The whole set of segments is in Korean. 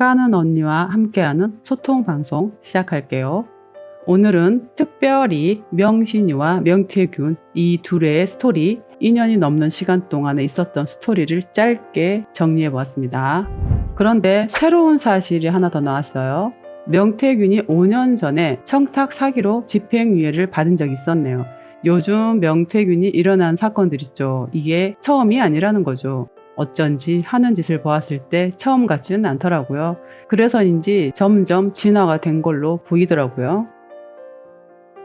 까는 언니와 함께하는 소통 방송 시작할게요. 오늘은 특별히 명신이와 명태균 이 둘의 스토리 2년이 넘는 시간 동안에 있었던 스토리를 짧게 정리해 보았습니다. 그런데 새로운 사실이 하나 더 나왔어요. 명태균이 5년 전에 청탁 사기로 집행유예를 받은 적이 있었네요. 요즘 명태균이 일어난 사건들 있죠. 이게 처음이 아니라는 거죠. 어쩐지 하는 짓을 보았을 때 처음 같지는 않더라고요. 그래서인지 점점 진화가 된 걸로 보이더라고요.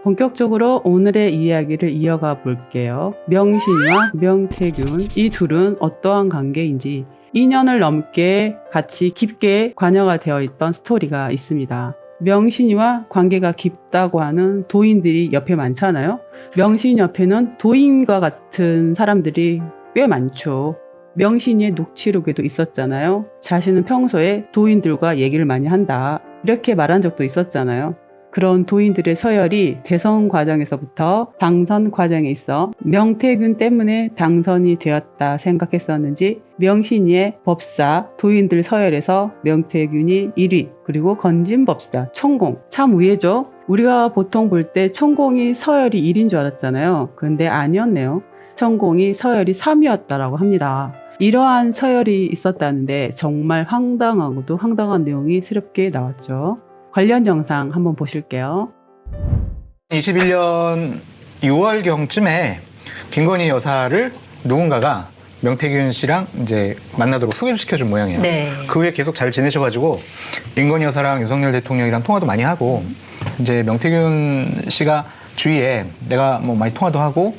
본격적으로 오늘의 이야기를 이어가 볼게요. 명신이와 명태균 이 둘은 어떠한 관계인지 2년을 넘게 같이 깊게 관여가 되어 있던 스토리가 있습니다. 명신이와 관계가 깊다고 하는 도인들이 옆에 많잖아요. 명신 옆에는 도인과 같은 사람들이 꽤 많죠. 명신이의 녹취록에도 있었잖아요. 자신은 평소에 도인들과 얘기를 많이 한다. 이렇게 말한 적도 있었잖아요. 그런 도인들의 서열이 대선 과정에서부터 당선 과정에 있어 명태균 때문에 당선이 되었다 생각했었는지 명신이의 법사 도인들 서열에서 명태균이 1위 그리고 건진법사 천공 참 의외죠. 우리가 보통 볼 때 천공이 서열이 1인 줄 알았잖아요. 그런데 아니었네요. 천공이 서열이 3위였다라고 합니다. 이러한 서열이 있었다는데 정말 황당하고도 황당한 내용이 새롭게 나왔죠. 관련 영상 한번 보실게요. 21년 6월경쯤에 김건희 여사를 누군가가 명태균 씨랑 이제 만나도록 소개를 시켜준 모양이에요. 네. 그 후에 계속 잘 지내셔가지고 김건희 여사랑 윤석열 대통령이랑 통화도 많이 하고 이제 명태균 씨가 주위에 내가 뭐 많이 통화도 하고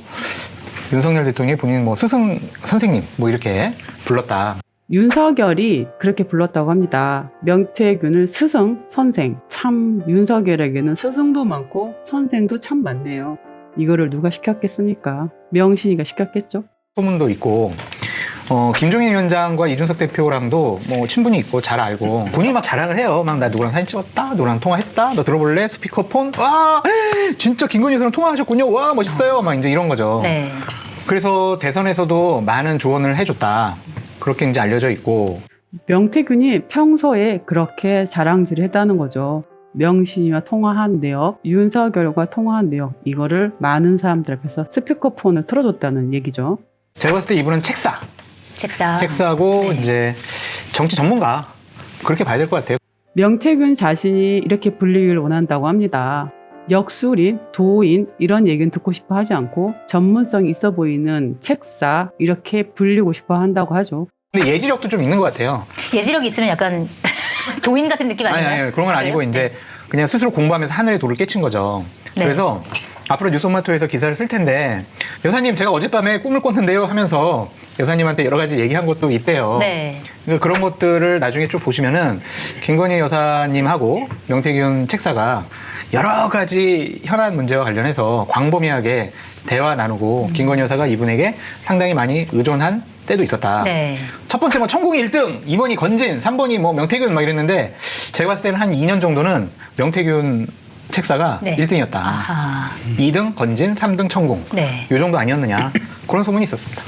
윤석열 대통령이 본인 뭐 스승 선생님 뭐 이렇게 불렀다. 윤석열이 그렇게 불렀다고 합니다. 명태균을 스승, 선생. 참 윤석열에게는 스승도 많고 선생도 참 많네요. 이거를 누가 시켰겠습니까? 명신이가 시켰겠죠? 소문도 있고 어, 김종인 위원장과 이준석 대표랑도 뭐 친분이 있고 잘 알고 본인이 막 자랑을 해요. 막 나 누구랑 사진 찍었다, 누구랑 통화했다, 너 들어볼래? 스피커폰, 와 진짜 김건희 여사랑 통화하셨군요. 와 멋있어요. 막 이제 이런 거죠. 네. 그래서 대선에서도 많은 조언을 해줬다. 그렇게 이제 알려져 있고 명태균이 평소에 그렇게 자랑질을 했다는 거죠. 명신이와 통화한 내역, 윤석열과 통화한 내역, 이거를 많은 사람들 앞에서 스피커폰을 틀어줬다는 얘기죠. 제가 봤을 때 이분은 책사, 책사. 책사고 네. 이제 정치 전문가 그렇게 봐야 될 것 같아요. 명태균 자신이 이렇게 불리기를 원한다고 합니다. 역술인, 도인 이런 얘기는 듣고 싶어 하지 않고 전문성이 있어 보이는 책사 이렇게 불리고 싶어 한다고 하죠. 근데 예지력도 좀 있는 것 같아요. 예지력이 있으면 약간 도인 같은 느낌 아니, 아니에요? 아니, 그런 건 아니고 그래요? 이제 그냥 스스로 공부하면서 하늘의 돌을 깨친 거죠. 네. 그래서 앞으로 뉴스마토에서 기사를 쓸 텐데 여사님 제가 어젯밤에 꿈을 꿨는데요 하면서 여사님한테 여러 가지 얘기한 것도 있대요. 네. 그러니까 그런 것들을 나중에 쭉 보시면은 김건희 여사님하고 명태균 책사가 여러 가지 현안 문제와 관련해서 광범위하게 대화 음. 나누고 김건희 여사가 이분에게 상당히 많이 의존한 때도 있었다. 네. 첫 번째 뭐 천공이 1등, 2번이 건진, 3번이 뭐 명태균 막 이랬는데 제가 봤을 때는 한 2년 정도는 명태균 책사가 네. 1등이었다. 아하. 2등 건진, 3등 천공. 네. 요 정도 아니었느냐. 그런 소문이 있었습니다.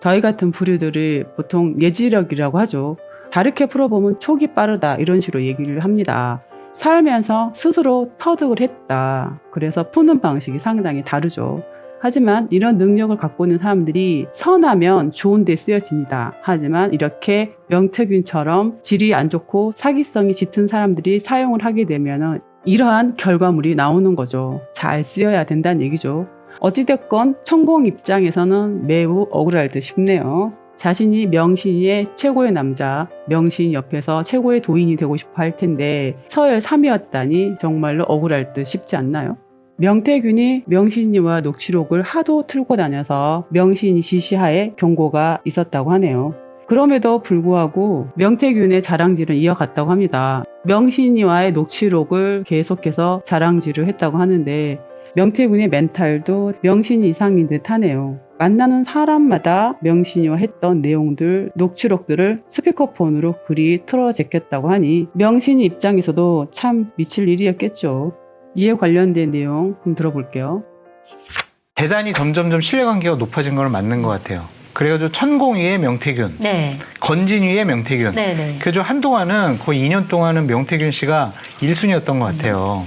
저희 같은 부류들이 보통 예지력이라고 하죠. 다르게 풀어보면 촉이 빠르다 이런 식으로 얘기를 합니다. 살면서 스스로 터득을 했다. 그래서 푸는 방식이 상당히 다르죠. 하지만 이런 능력을 갖고 있는 사람들이 선하면 좋은 데 쓰여집니다. 하지만 이렇게 명태균처럼 질이 안 좋고 사기성이 짙은 사람들이 사용을 하게 되면 이러한 결과물이 나오는 거죠. 잘 쓰여야 된다는 얘기죠. 어찌됐건 천공 입장에서는 매우 억울할 듯 싶네요. 자신이 명신이의 최고의 남자, 명신 옆에서 최고의 도인이 되고 싶어 할 텐데 서열 3위였다니 정말로 억울할 듯 싶지 않나요? 명태균이 명신이와 녹취록을 하도 틀고 다녀서 명신이 지시하에 경고가 있었다고 하네요. 그럼에도 불구하고 명태균의 자랑질은 이어갔다고 합니다. 명신이와의 녹취록을 계속해서 자랑질을 했다고 하는데 명태균의 멘탈도 명신 이상인 듯 하네요. 만나는 사람마다 명신이와 했던 내용들, 녹취록들을 스피커폰으로 글이 틀어 제꼈다고 하니 명신 입장에서도 참 미칠 일이었겠죠. 이에 관련된 내용 한번 들어볼게요. 대단히 점점점 신뢰관계가 높아진 건 맞는 것 같아요. 그래가지고 천공위의 명태균, 네. 건진위의 명태균. 네, 네. 그래서 한동안은 거의 2년 동안은 명태균 씨가 1순위였던 것 같아요.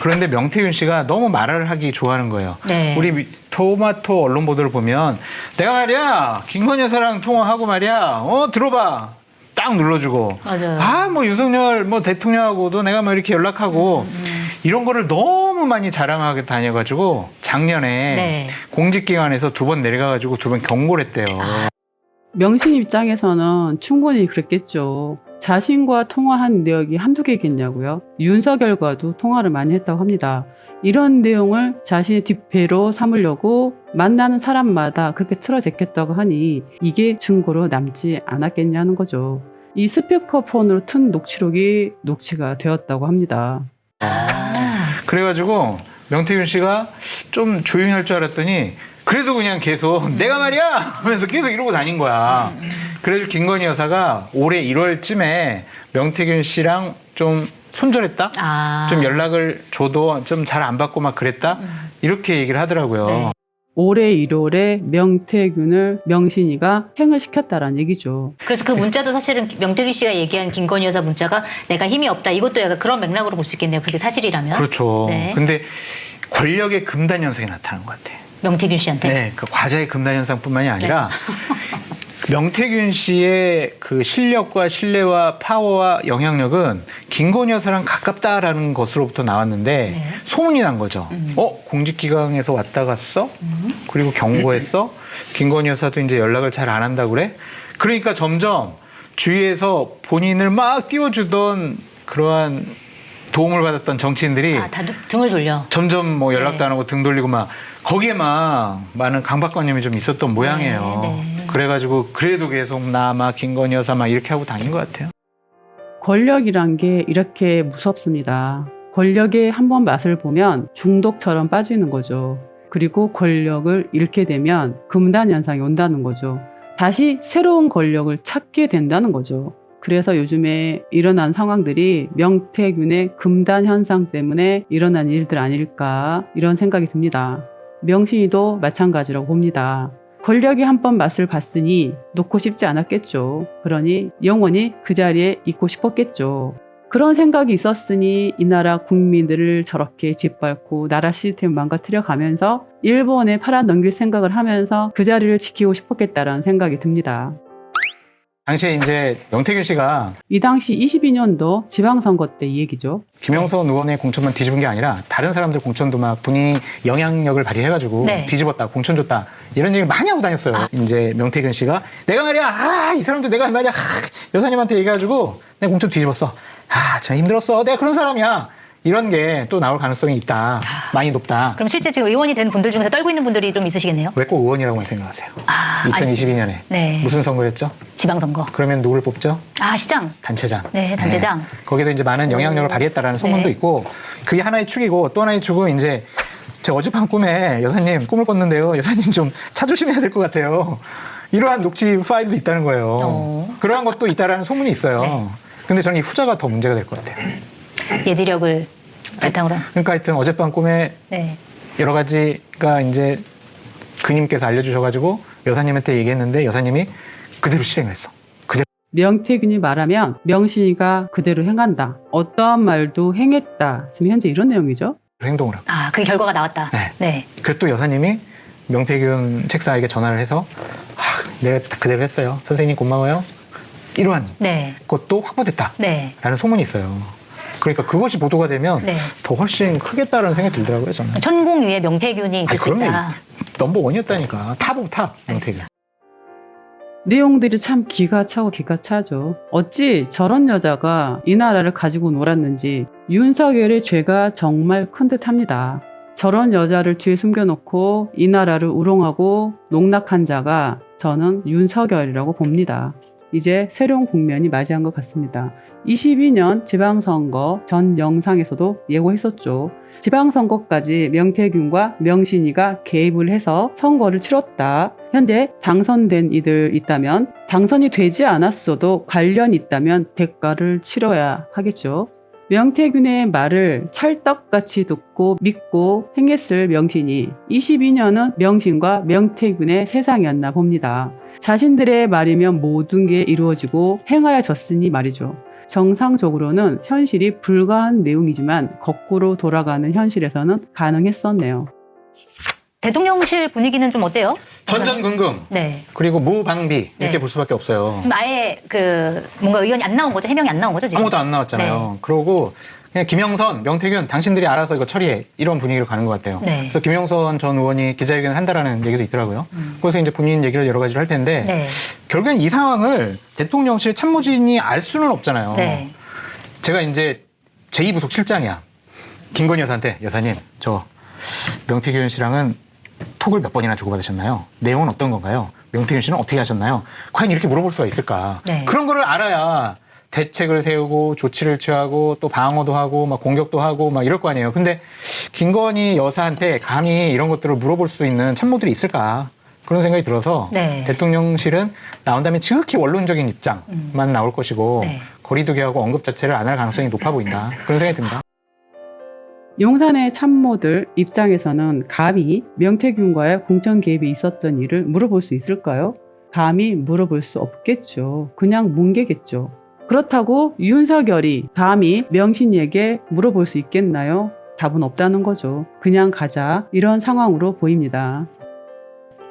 그런데 명태균 씨가 너무 말을 하기 좋아하는 거예요. 네. 우리 미- 토마토 언론 보도를 보면 내가 말이야 김건희 여사랑 통화하고 말이야 어 들어봐 딱 눌러주고 맞아요. 아 뭐 윤석열 뭐 대통령하고도 내가 뭐 이렇게 연락하고 음, 이런 거를 너무 많이 자랑하게 다녀가지고 작년에 네. 공직기관에서 두 번 내려가가지고 두 번 경고를 했대요. 아. 명신 입장에서는 충분히 그랬겠죠. 자신과 통화한 내역이 한두 개겠냐고요. 윤석열과도 통화를 많이 했다고 합니다. 이런 내용을 자신의 뒷배로 삼으려고 만나는 사람마다 그렇게 틀어제꼈다고 하니 이게 증거로 남지 않았겠냐는 거죠. 이 스피커폰으로 튼 녹취록이 녹취가 되었다고 합니다. 아. 그래가지고 명태균 씨가 좀 조용히 할 줄 알았더니 그래도 그냥 계속 내가 말이야 하면서 계속 이러고 다닌 거야. 그래서 김건희 여사가 올해 1월쯤에 명태균 씨랑 좀 손절했다. 아. 좀 연락을 줘도 좀 잘 안 받고 막 그랬다. 이렇게 얘기를 하더라고요. 네. 올해 1월에 명태균을 명신이가 행을 시켰다라는 얘기죠. 그래서 그 문자도 사실은 명태균 씨가 얘기한 김건희 여사 문자가 내가 힘이 없다. 이것도 약간 그런 맥락으로 볼 수 있겠네요. 그게 사실이라면. 그렇죠. 네. 근데 권력의 금단 현상이 나타난 것 같아. 명태균 씨한테. 네, 그 과자의 금단 현상뿐만이 아니라 네. 명태균 씨의 그 실력과 신뢰와 파워와 영향력은 김건희 여사랑 가깝다라는 것으로부터 나왔는데 네. 소문이 난 거죠. 음. 어 공직기강에서 왔다 갔어? 그리고 경고했어? 김건희 여사도 이제 연락을 잘 안 한다 그래? 그러니까 점점 주위에서 본인을 막 띄워주던 그러한 도움을 받았던 정치인들이 아, 다 두- 등을 돌려. 점점 뭐 연락도 네. 안 하고 등 돌리고 막 거기에 막 많은 강박관념이 좀 있었던 모양이에요. 네. 그래가지고 그래도 계속 나막 김건희 여사 막 이렇게 하고 다닌 것 같아요. 권력이란 게 이렇게 무섭습니다. 권력의 한번 맛을 보면 중독처럼 빠지는 거죠. 그리고 권력을 잃게 되면 금단 현상이 온다는 거죠. 다시 새로운 권력을 찾게 된다는 거죠. 그래서 요즘에 일어난 상황들이 명태균의 금단 현상 때문에 일어난 일들 아닐까 이런 생각이 듭니다. 명신이도 마찬가지라고 봅니다. 권력이 한 번 맛을 봤으니 놓고 싶지 않았겠죠. 그러니 영원히 그 자리에 있고 싶었겠죠. 그런 생각이 있었으니 이 나라 국민들을 저렇게 짓밟고 나라 시스템을 망가뜨려 가면서 일본에 팔아 넘길 생각을 하면서 그 자리를 지키고 싶었겠다라는 생각이 듭니다. 당시에 이제 명태균 씨가 이 당시 22년도 지방선거 때 이 얘기죠. 김영선 의원의 공천만 뒤집은 게 아니라 다른 사람들 공천도 막 본인이 영향력을 발휘해가지고 네. 뒤집었다, 공천 줬다 이런 얘기를 많이 하고 다녔어요. 아. 이제 명태균 씨가 내가 말이야, 아, 이 사람들 내가 말이야, 아, 여사님한테 얘기해가지고 내가 공천 뒤집었어. 아, 참 힘들었어. 내가 그런 사람이야. 이런 게 또 나올 가능성이 있다. 많이 높다. 그럼 실제 지금 의원이 된 분들 중에서 떨고 있는 분들이 좀 있으시겠네요. 왜 꼭 의원이라고만 생각하세요? 아, 2022년에 네. 무슨 선거였죠? 지방선거. 그러면 누구를 뽑죠? 아, 시장. 단체장. 네, 단체장. 거기도 이제 많은 영향력을 오. 발휘했다라는 소문도 네. 있고 그게 하나의 축이고 또 하나의 축은 이제 제가 어젯밤 꿈에 여사님 꿈을 꿨는데요. 여사님 좀 차 조심해야 될 것 같아요. 이러한 녹취 파일도 있다는 거예요. 어. 그러한 것도 있다라는 소문이 있어요. 네. 근데 저는 이 후자가 더 문제가 될 것 같아요. 예지력을 바탕으로. 그러니까 하여튼 어젯밤 꿈에 네. 여러 가지가 이제 그님께서 알려주셔가지고 여사님한테 얘기했는데 여사님이 그대로 실행을 했어. 그대로. 명태균이 말하면 명신이가 그대로 행한다. 어떠한 말도 행했다. 지금 현재 이런 내용이죠. 행동을 하고. 아, 그 결과가 나왔다. 네. 네. 그리고 또 여사님이 명태균 책사에게 전화를 해서 아, 내가 그대로 했어요. 선생님 고마워요. 이러한 네. 것도 확보됐다. 네. 라는 소문이 있어요. 그러니까 그것이 보도가 되면 네. 더 훨씬 크겠다는 생각이 들더라고요, 저는. 천공 위에 명태균이 있을 수. 있다. 넘버 원이었다니까. 탑 오브 탑, 명태균. 내용들이 참 기가 차고 기가 차죠. 어찌 저런 여자가 이 나라를 가지고 놀았는지 윤석열의 죄가 정말 큰 듯합니다. 저런 여자를 뒤에 숨겨놓고 이 나라를 우롱하고 농락한 자가 저는 윤석열이라고 봅니다. 이제 새로운 국면이 맞이한 것 같습니다. 22년 지방선거 전 영상에서도 예고했었죠. 지방선거까지 명태균과 명신이가 개입을 해서 선거를 치렀다. 현재 당선된 이들 있다면 당선이 되지 않았어도 관련 있다면 대가를 치러야 하겠죠. 명태균의 말을 찰떡같이 듣고 믿고 행했을 명신이 22년은 명신과 명태균의 세상이었나 봅니다. 자신들의 말이면 모든 게 이루어지고 행하여졌으니 말이죠. 정상적으로는 현실이 불가한 내용이지만 거꾸로 돌아가는 현실에서는 가능했었네요. 대통령실 분위기는 좀 어때요? 전전긍긍 네. 그리고 무방비 이렇게 네. 볼 수밖에 없어요. 지금 아예 그 뭔가 의견이 안 나온 거죠? 해명이 안 나온 거죠? 지금? 아무것도 안 나왔잖아요. 그러고 그냥 김영선, 명태균 당신들이 알아서 이거 처리해 이런 분위기로 가는 것 같아요. 네. 그래서 김영선 전 의원이 기자회견을 한다라는 얘기도 있더라고요. 음. 거기서 이제 본인 얘기를 여러 가지를 할 텐데 네. 결국엔 이 상황을 대통령실 참모진이 알 수는 없잖아요. 네. 제가 이제 제2부속 실장이야. 김건희 여사한테 여사님 저 명태균 씨랑은 톡을 몇 번이나 주고받으셨나요? 내용은 어떤 건가요? 명태균 씨는 어떻게 하셨나요? 과연 이렇게 물어볼 수가 있을까? 네. 그런 거를 알아야 대책을 세우고 조치를 취하고 또 방어도 하고 막 공격도 하고 막 이럴 거 아니에요. 근데 김건희 여사한테 감히 이런 것들을 물어볼 수 있는 참모들이 있을까? 그런 생각이 들어서 네. 대통령실은 나온다면 지극히 원론적인 입장만 음. 나올 것이고 네. 거리두기하고 언급 자체를 안 할 가능성이 높아 보인다. 그런 생각이 듭니다. 용산의 참모들 입장에서는 감히 명태균과의 공천 개입이 있었던 일을 물어볼 수 있을까요? 감히 물어볼 수 없겠죠. 그냥 뭉개겠죠. 그렇다고 윤석열이 감히 명신이에게 물어볼 수 있겠나요? 답은 없다는 거죠. 그냥 가자. 이런 상황으로 보입니다.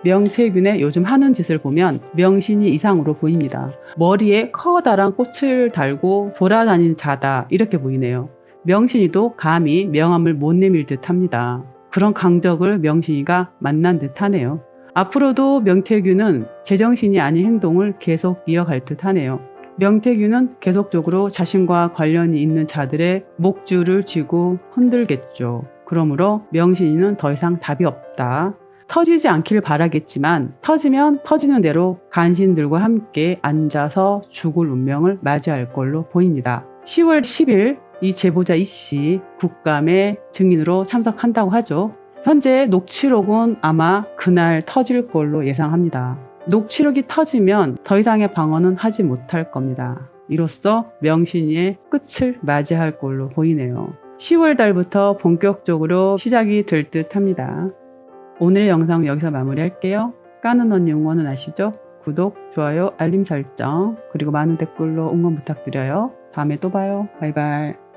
명태균의 요즘 하는 짓을 보면 명신이 이상으로 보입니다. 머리에 커다란 꽃을 달고 돌아다니는 자다. 이렇게 보이네요. 명신이도 감히 명함을 못 내밀 듯 합니다. 그런 강적을 명신이가 만난 듯 하네요. 앞으로도 명태균은 제정신이 아닌 행동을 계속 이어갈 듯 하네요. 명태균은 계속적으로 자신과 관련이 있는 자들의 목줄을 쥐고 흔들겠죠. 그러므로 명신이는 더 이상 답이 없다. 터지지 않기를 바라겠지만 터지면 터지는 대로 간신들과 함께 앉아서 죽을 운명을 맞이할 걸로 보입니다. 10월 10일 이 제보자 이씨 국감의 증인으로 참석한다고 하죠. 현재 녹취록은 아마 그날 터질 걸로 예상합니다. 녹취록이 터지면 더 이상의 방어는 하지 못할 겁니다. 이로써 명신이의 끝을 맞이할 걸로 보이네요. 10월 달부터 본격적으로 시작이 될 듯 합니다. 오늘의 영상 여기서 마무리할게요. 까는 언니 응원은 아시죠? 구독, 좋아요, 알림 설정, 그리고 많은 댓글로 응원 부탁드려요. 다음에 또 봐요. 바이바이.